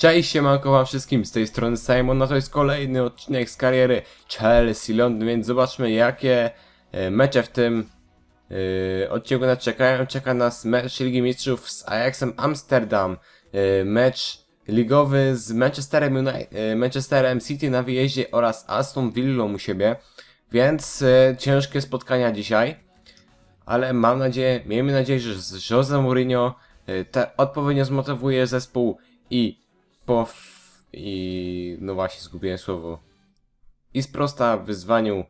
Cześć, siemanko wam wszystkim, z tej strony Simon, no to jest kolejny odcinek z kariery Chelsea Londyn, więc zobaczmy jakie e, mecze w tym e, odcinku nas czekają. Czeka nas mecz Ligi Mistrzów z Ajaxem Amsterdam, e, mecz ligowy z Manchesterem, Uni- e, Manchesterem City na wyjeździe oraz Aston Villą u siebie, więc ciężkie spotkania dzisiaj, ale mam nadzieję, miejmy nadzieję, że z Jose Mourinho te, odpowiednio zmotywuje zespół i i no właśnie zgubiłem słowo i sprosta wyzwaniu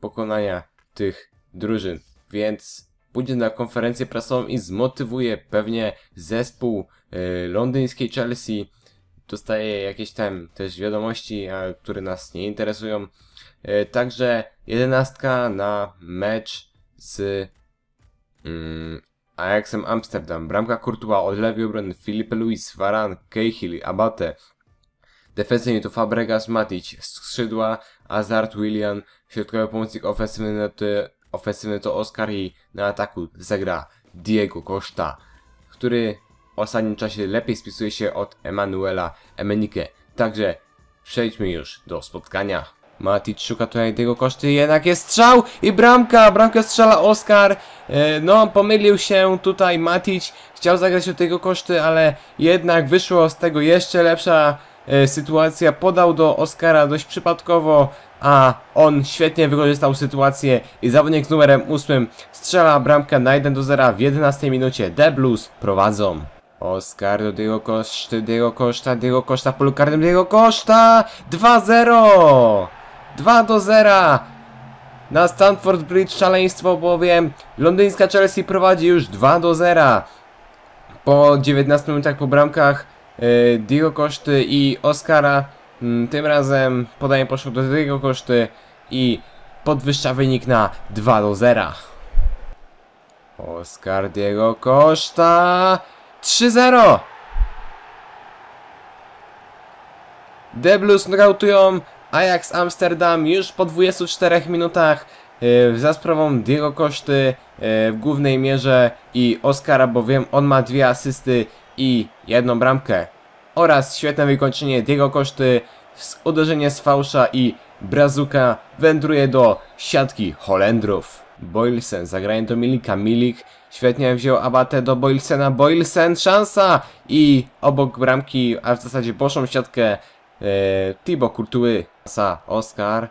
pokonania tych drużyn, więc pójdzie na konferencję prasową i zmotywuje pewnie zespół y, londyńskiej Chelsea. Dostaje jakieś tam też wiadomości, a, które nas nie interesują. Y, także jedenastka na mecz z mm, Ajaxem Amsterdam. Bramka Courtois od lewej obrony Filipe Luis, Varane, Cahill, Abate. Defensywnie to Fabregas, Matic, skrzydła, Hazard, William, środkowy pomocnik ofensywny to, ofensywny to Oscar i na ataku zagra Diego Costa, który w ostatnim czasie lepiej spisuje się od Emanuela Emenike. Także przejdźmy już do spotkania. Matic szuka tutaj tego koszty, jednak jest strzał i bramka, bramkę strzela Oscar. E, no, pomylił się tutaj Matic, chciał zagrać od tego koszty, ale jednak wyszło z tego jeszcze lepsza e, sytuacja. Podał do Oscara dość przypadkowo, a on świetnie wykorzystał sytuację i zawodnik z numerem 8 strzela bramkę na 1 do 0 w 11 minucie. The Blues prowadzą. Oscar do Diego Koszty, Diego Koszta, Diego Koszta polu karnym, Diego Koszta! 2-0! 2 do 0! Na Stanford Bridge szaleństwo, bowiem londyńska Chelsea prowadzi już 2 do 0. Po 19 minutach po bramkach e, Diego Koszty i Oscara. Mm, Tym razem podanie poszło do Diego Koszty i podwyższa wynik na 2 do 0. Oscar Diego Koszta 3-0. The Blues knockoutują Ajax Amsterdam już po 24 minutach yy, za sprawą Diego Koszty yy, w głównej mierze i Oscara, bowiem on ma dwie asysty i jedną bramkę. Oraz świetne wykończenie Diego Koszty, z uderzenie z fałsza i brazuka wędruje do siatki Holendrów. Boylsen zagrają do Milika. Milik świetnie wziął Abate do Boylsena. Boylsen szansa i obok bramki, a w zasadzie poszłą siatkę e, Thibaut Courtois. Sa, Oscar.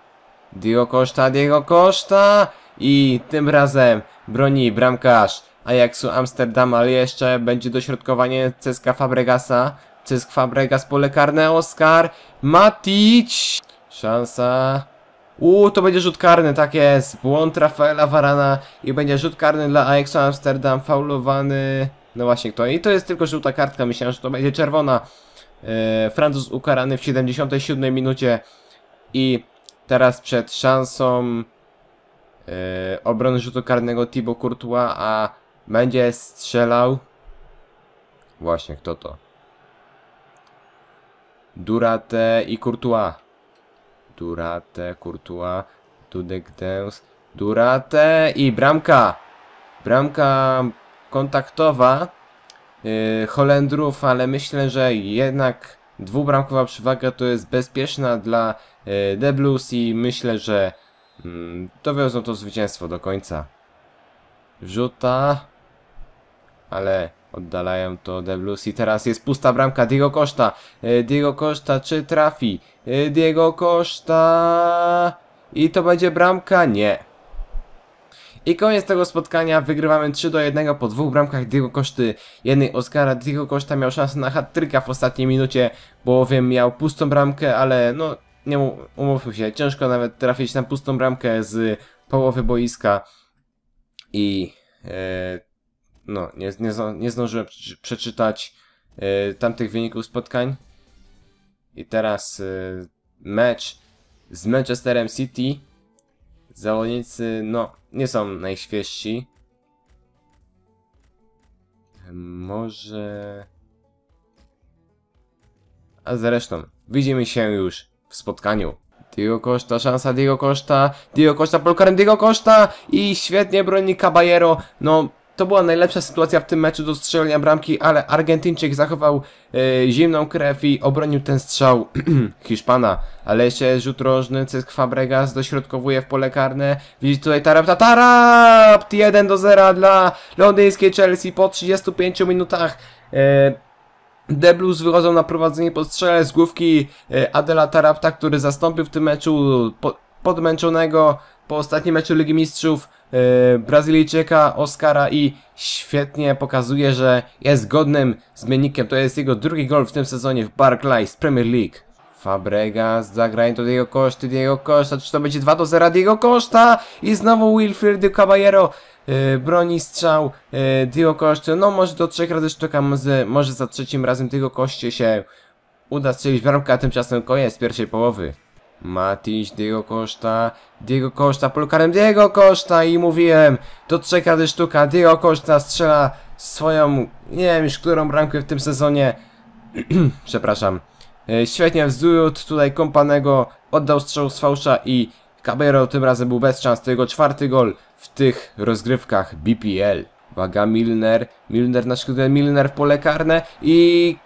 Diego Costa, Diego Costa i tym razem broni bramkarz Ajaxu Amsterdam, ale jeszcze będzie dośrodkowanie Ceska Fabregasa. Cesk Fabregas pole karne, Oscar. Matic. Szansa. Uuu, to będzie rzut karny, tak jest. Błąd Rafaela Varana i będzie rzut karny dla Ajaxu Amsterdam, faulowany. No właśnie, kto? I to jest tylko żółta kartka, myślałem, że to będzie czerwona. E, Francuz ukarany w 77 minucie i teraz przed szansą e, obrony rzutu karnego Thibaut Courtois, a będzie strzelał. Właśnie, kto to? Durate i Courtois. Durate, Courtois, Dudek Deus, Durate i bramka. Bramka kontaktowa Holendrów, ale myślę, że jednak dwubramkowa przewaga to jest bezpieczna dla The Blues i myślę, że dowiozą to zwycięstwo do końca. Rzuta, ale oddalają to The Blues i teraz jest pusta bramka Diego Costa. E, Diego Costa czy trafi? Diego Costa i to będzie bramka? Nie. I koniec tego spotkania, wygrywamy 3 do 1 po dwóch bramkach Diego Koszty, jednej Oscara. Diego Costa miał szansę na hat w ostatniej minucie, bowiem miał pustą bramkę, ale no nie umówmy się, ciężko nawet trafić na pustą bramkę z połowy boiska. I e, no, nie, nie, nie zdążyłem przeczy- przeczytać e, tamtych wyników spotkań. I teraz e, mecz z Manchesterem City. Zawodnicy, no, nie są najświeżsi. Może... A zresztą, widzimy się już w spotkaniu. Diego Costa, szansa Diego Costa, Diego Costa, polkarem Diego Costa i świetnie broni Caballero. No, to była najlepsza sytuacja w tym meczu do strzelenia bramki, ale Argentyńczyk zachował e, zimną krew i obronił ten strzał Hiszpana. Ale się rzut rożny, Cysk Fabregas dośrodkowuje w pole karne. Widzicie tutaj Tarapta, Tarapt! 1 do 0 dla londyńskiej Chelsea po 35 minutach. E, The Blues wychodzą na prowadzenie po strzele z główki e, Adela Tarapta, który zastąpił w tym meczu po, podmęczonego po ostatnim meczu Ligi Mistrzów Brazylijczyka Oscara i świetnie pokazuje, że jest godnym zmiennikiem. To jest jego drugi gol w tym sezonie w Barclays Premier League. Fabregas, zagranie do Diego Costa, Diego Costa, czy to będzie 2 do 0 Diego Costa i znowu Wilfred Caballero e, broni strzał e, Diego Costa, no może do trzech razy sztuka, może, może za trzecim razem Diego Koście się uda strzelić bramkę, a tymczasem koniec pierwszej połowy. Matiś, Diego Costa, Diego Costa, polukarem Diego Costa i mówiłem, do trzech razy sztuka, Diego Costa strzela swoją, nie wiem już którą bramkę w tym sezonie, przepraszam, E, świetnie wzód tutaj kompanego, oddał strzał z fałsza i Cabero tym razem był bez szans, to jego czwarty gol w tych rozgrywkach BPL. Uwaga, Milner, Milner na skrzydle, Milner w pole karne i...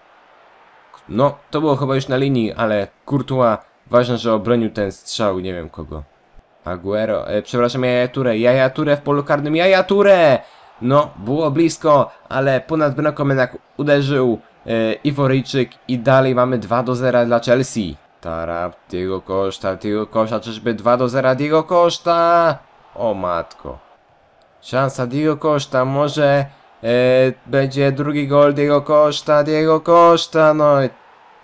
No, to było chyba już na linii, ale Courtois, ważne, że obronił ten strzał, nie wiem kogo. Aguero, e, przepraszam, Jaja Touré, Jaja Touré w polu karnym, Jaja Touré! No, było blisko, ale ponad bramką jednak uderzył e, Iworyjczyk i dalej mamy 2 do 0 dla Chelsea. Tarap, Diego Costa, Diego Costa, czyżby 2 do 0 Diego Costa? O matko. Szansa Diego Costa, może e, będzie drugi gol Diego Costa, Diego Costa, no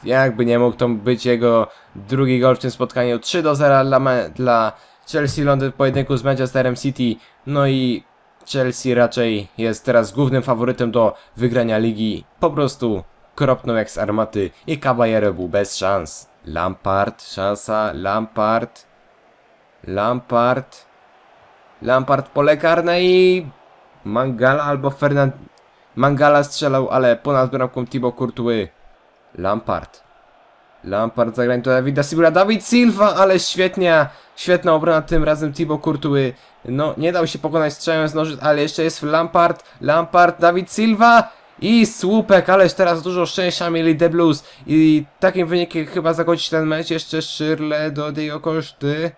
jakby nie mógł to być jego drugi gol w tym spotkaniu. 3 do 0 dla, dla Chelsea Londyn w pojedynku z Manchesterem City. No i Chelsea raczej jest teraz głównym faworytem do wygrania ligi. Po prostu kropnął jak z armaty i Caballero był bez szans. Lampard, szansa, Lampard, Lampard, Lampard pole karne i Mangala albo Fernand... Mangala strzelał, ale ponad bramką Thibaut Courtois. Lampard. Lampard zagrań to Dawida Silva. Dawid Silva, ale świetnie, świetna obrona tym razem Thibaut Courtois. No, nie dał się pokonać strzałem z noży, ale jeszcze jest Lampard, Lampard, Dawid Silva i słupek, ależ teraz dużo szczęścia mieli The Blues i takim wynikiem chyba zakończyć ten mecz jeszcze Szyrle do Diego Koszty.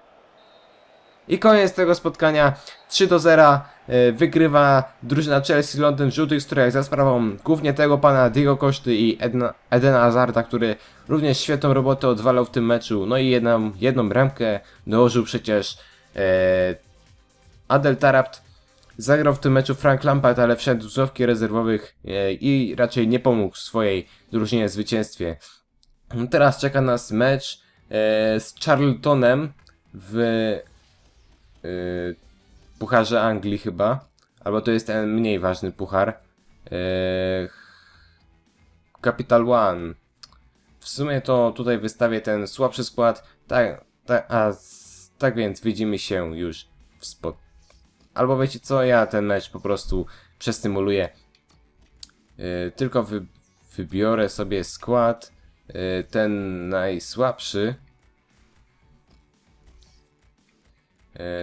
I koniec tego spotkania. 3 do 0 e, wygrywa drużyna Chelsea Londyn w żółtych strojach za sprawą głównie tego pana Diego Koszty i Edna, Edena Hazarda, który również świetną robotę odwalał w tym meczu. No i jedną, jedną bramkę dołożył przecież e, Adel Tarapt. Zagrał w tym meczu Frank Lampard, ale wszedł z ławki rezerwowych e, i raczej nie pomógł swojej drużynie w zwycięstwie. Teraz czeka nas mecz e, z Charltonem w yy, Pucharze Anglii chyba. Albo to jest ten mniej ważny puchar. Yy, Capital One. W sumie to tutaj wystawię ten słabszy skład. Tak, tak, a tak więc widzimy się już w spot. Albo wiecie co, ja ten mecz po prostu przestymuluję. Yy, tylko wy, wybiorę sobie skład. Yy, ten najsłabszy.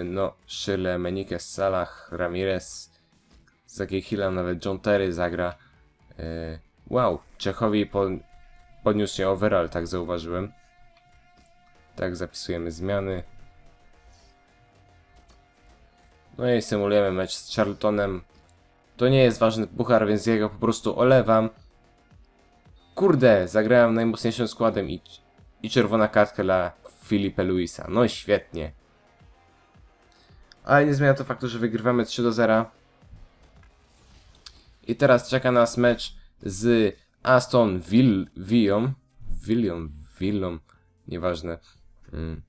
No, Szyle, Menikes, Salah, Ramirez, Zagiechila, nawet John Terry zagra. E, Wow, Czechowi po, podniósł się overall, tak zauważyłem. Tak, zapisujemy zmiany. No i symulujemy mecz z Charltonem. To nie jest ważny puchar, więc ja go po prostu olewam. Kurde, zagrałem najmocniejszym składem i, i czerwona kartka dla Filipe Luisa. No świetnie. Ale nie zmienia to faktu, że wygrywamy 3 do 0. I teraz czeka nas mecz z Aston Vill Villą. Villą, Villą, nieważne. Mm.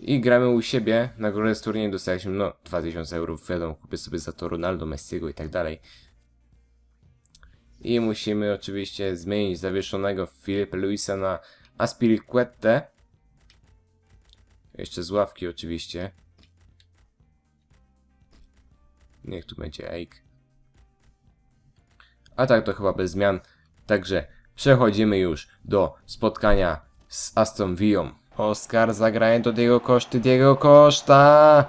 I gramy u siebie. Na górę z turnieju dostaliśmy, no, 2000 euro. Wiadomo, kupię sobie za to Ronaldo, Messiego i tak dalej. I musimy oczywiście zmienić zawieszonego Filipe Luisa na Aspilicuette. Jeszcze z ławki oczywiście. Niech tu będzie Ake. A tak to chyba bez zmian. Także przechodzimy już do spotkania z Aston Villą. Oscar zagraje do Diego Koszty, Diego Koszta!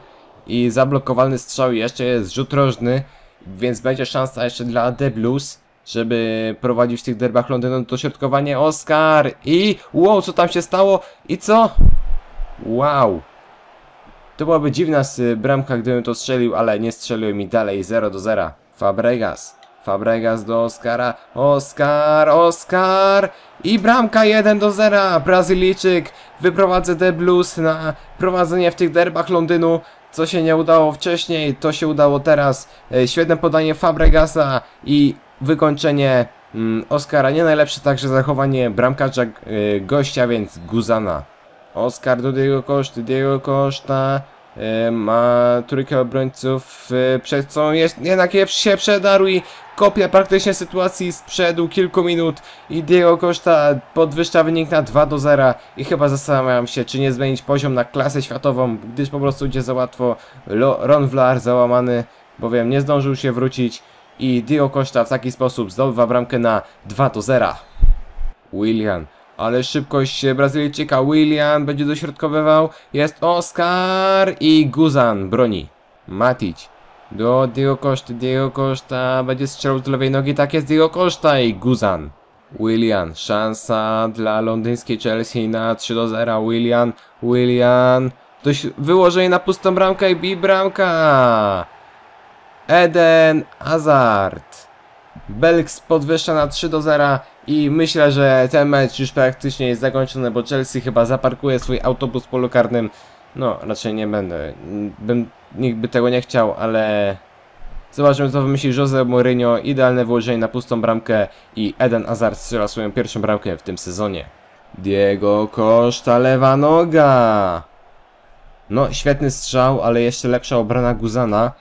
I zablokowany strzał, jeszcze jest rzut rożny. więc będzie szansa jeszcze dla The Blues, żeby prowadzić w tych derbach Londynu dośrodkowanie Oscar i wow, co tam się stało i co? Wow. To byłaby dziwna s- bramka, gdybym to strzelił, ale nie strzelił mi dalej 0 do 0. Fabregas. Fabregas do Oscara. Oscar, Oscar! I bramka 1 do 0. Brazylijczyk wyprowadza The Blues na prowadzenie w tych derbach Londynu. Co się nie udało wcześniej, to się udało teraz. E, Świetne podanie Fabregasa i wykończenie mm, Oscara. Nie najlepsze także zachowanie bramkarza e, gościa, więc Guzana. Oscar do Diego Costa, Diego Costa e, ma trójkę obrońców, e, przed jest, jednak je się przedarł i kopia praktycznie sytuacji sprzed kilku minut i Diego Costa podwyższa wynik na 2 do 0 i chyba zastanawiam się, czy nie zmienić poziom na klasę światową, gdyż po prostu idzie za łatwo. Ron Vlar załamany, bowiem nie zdążył się wrócić i Diego Costa w taki sposób zdobywa bramkę na 2 do 0. William. Ale szybkość Brazylijczyka William będzie dośrodkowywał. Jest Oscar i Guzan broni. Matic. Do Diego Costa. Diego Costa będzie strzelał z lewej nogi. Tak jest Diego Costa i Guzan. William. Szansa dla londyńskiej Chelsea na 3 do 0. William. William. Dość wyłożenie na pustą bramkę i bi bramka. Eden Hazard. Belks podwyższa na 3 do 0 i myślę, że ten mecz już praktycznie jest zakończony, bo Chelsea chyba zaparkuje swój autobus polu karnym. No, raczej nie będę. Bym, nikt by tego nie chciał, ale... Zobaczymy co wymyśli Jose Mourinho. Idealne wyłożenie na pustą bramkę i Eden Hazard strzela swoją pierwszą bramkę w tym sezonie. Diego Costa, lewa noga! No, świetny strzał, ale jeszcze lepsza obrona Guzana.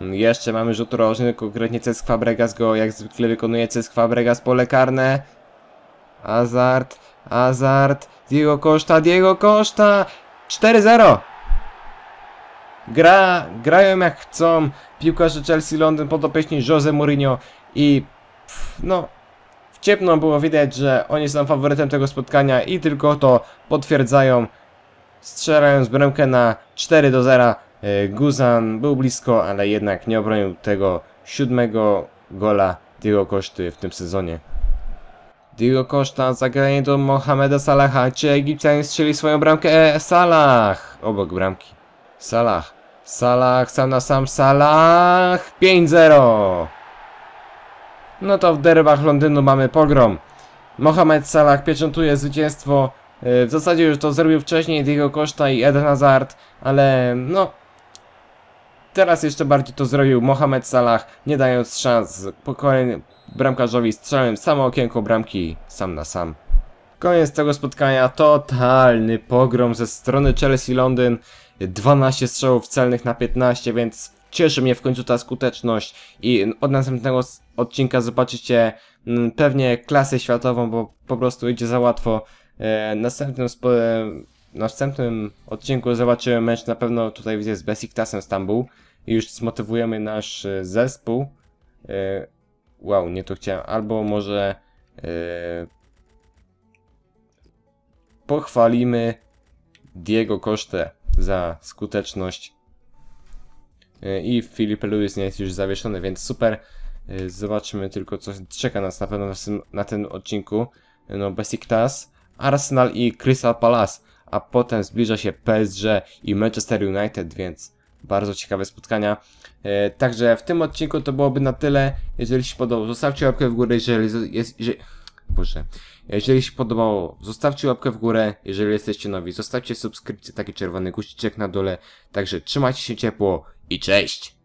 Jeszcze mamy rzut rożny, konkretnie Cesc Fabregas go jak zwykle wykonuje Cesc Fabregas pole karne. Hazard, Hazard, Diego Costa, Diego Costa! 4-0! Gra, grają jak chcą piłkarze Chelsea Londyn podopieczni Jose Mourinho i pff, no w ciepno było widać, że oni są faworytem tego spotkania i tylko to potwierdzają strzelając bramkę na 4 do 0. E, Guzan był blisko, ale jednak nie obronił tego siódmego gola Diego Koszty w tym sezonie. Diego Costa, zagranie do Mohameda Salaha. Czy Egipcjanie strzeli swoją bramkę? E, Salah! Obok bramki. Salah. Salah, sam na sam Salah. 5-0. No to w derbach Londynu mamy pogrom. Mohamed Salah pieczętuje zwycięstwo. E, W zasadzie już to zrobił wcześniej Diego Costa i Eden Hazard, ale no... Teraz jeszcze bardziej to zrobił Mohamed Salah, nie dając szans pokoleń bramkarzowi strzelałem samo okienko bramki sam na sam. Koniec tego spotkania, totalny pogrom ze strony Chelsea Londyn. 12 strzałów celnych na 15, więc cieszy mnie w końcu ta skuteczność i od następnego odcinka zobaczycie mm, pewnie klasę światową, bo po prostu idzie za łatwo. E, następnym na następnym odcinku zobaczymy mecz na pewno tutaj widzę z Besiktasem Stambuł i już zmotywujemy nasz e, zespół. E, wow, nie to chciałem. Albo może e, pochwalimy Diego Kosztę za skuteczność. I Filipe Luis nie jest już zawieszony, więc super. Zobaczymy tylko, co czeka nas na pewno na tym, odcinku. No, Besiktas, Arsenal i Crystal Palace, a potem zbliża się PSG i Manchester United, więc bardzo ciekawe spotkania. E, Także w tym odcinku to byłoby na tyle. Jeżeli się podobało, zostawcie łapkę w górę, jeżeli jest... Jeżeli... Boże. Jeżeli się podobało, zostawcie łapkę w górę. Jeżeli jesteście nowi, zostawcie subskrypcję, taki czerwony guziczek na dole. Także trzymajcie się ciepło i cześć!